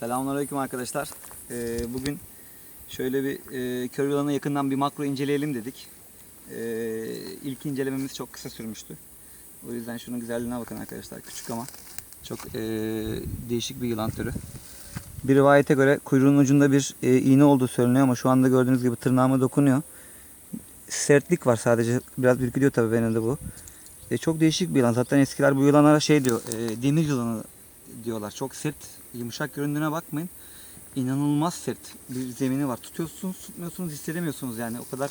Selamünaleyküm arkadaşlar. Ee, bugün şöyle bir e, kör yılanı yakından bir makro inceleyelim dedik. Ee, ilk incelememiz çok kısa sürmüştü. O yüzden şunun güzelliğine bakın arkadaşlar. Küçük ama çok e, değişik bir yılan türü. Bir rivayete göre kuyruğun ucunda bir e, iğne olduğu söyleniyor ama şu anda gördüğünüz gibi tırnağıma dokunuyor. Sertlik var sadece. Biraz bürkülüyor tabii benim de bu. E, çok değişik bir yılan. Zaten eskiler bu yılanlara şey diyor, e, demir yılanı diyorlar. Çok sert, yumuşak göründüğüne bakmayın. İnanılmaz sert bir zemini var. Tutuyorsunuz, tutmuyorsunuz, hissedemiyorsunuz yani. O kadar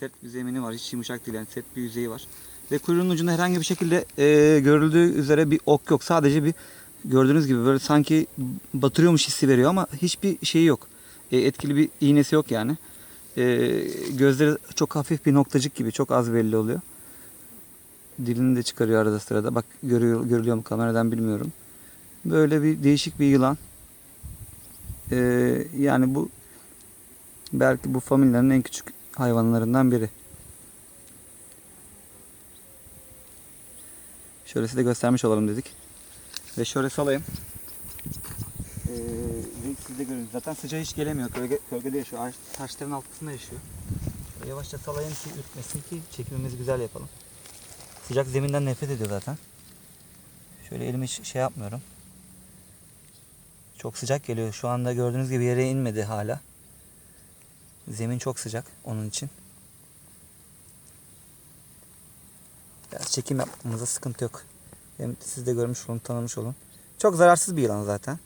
sert bir zemini var. Hiç yumuşak değil yani. Sert bir yüzeyi var. Ve kuyruğunun ucunda herhangi bir şekilde e, görüldüğü üzere bir ok yok. Sadece bir gördüğünüz gibi böyle sanki batırıyormuş hissi veriyor ama hiçbir şeyi yok. E, etkili bir iğnesi yok yani. E, gözleri çok hafif bir noktacık gibi. Çok az belli oluyor. Dilini de çıkarıyor arada sırada. Bak görüyor, görülüyor mu kameradan bilmiyorum. Böyle bir değişik bir yılan. Ee, yani bu belki bu familyanın en küçük hayvanlarından biri. Şöyle size göstermiş olalım dedik. Ve şöyle salayım. Ee, siz de görün. Zaten sıcağı hiç gelemiyor. Kölge, kölgede yaşıyor. Ağaç, taşların altında yaşıyor. Yavaşça salayım ki ürkmesin ki çekimimizi güzel yapalım. Sıcak zeminden nefret ediyor zaten. Şöyle elimi şey yapmıyorum. Çok sıcak geliyor. Şu anda gördüğünüz gibi yere inmedi hala. Zemin çok sıcak onun için. Biraz çekim yapmamıza sıkıntı yok. Hem siz de görmüş olun, tanımış olun. Çok zararsız bir yılan zaten.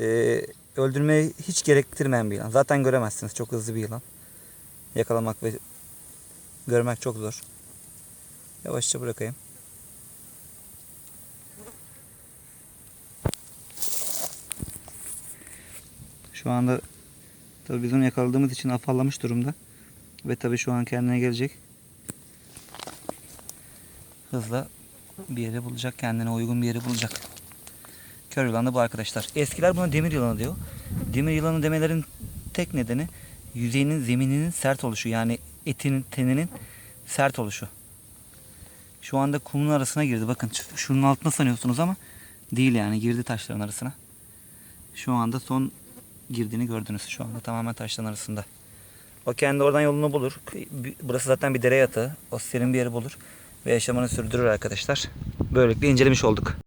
Ee, öldürmeyi hiç gerektirmeyen bir yılan. Zaten göremezsiniz. Çok hızlı bir yılan. Yakalamak ve görmek çok zor. Yavaşça bırakayım. Şu anda tabii biz onu yakaladığımız için afallamış durumda. Ve tabii şu an kendine gelecek. Hızla bir yere bulacak. Kendine uygun bir yeri bulacak. Kör yılan da bu arkadaşlar. Eskiler buna demir yılanı diyor. Demir yılanı demelerin tek nedeni yüzeyinin zemininin sert oluşu. Yani etinin teninin sert oluşu. Şu anda kumun arasına girdi. Bakın şunun altına sanıyorsunuz ama değil yani girdi taşların arasına. Şu anda son girdiğini gördünüz. Şu anda tamamen taşların arasında. O kendi oradan yolunu bulur. Burası zaten bir dere yatağı. O serin bir yeri bulur. Ve yaşamını sürdürür arkadaşlar. Böylelikle incelemiş olduk.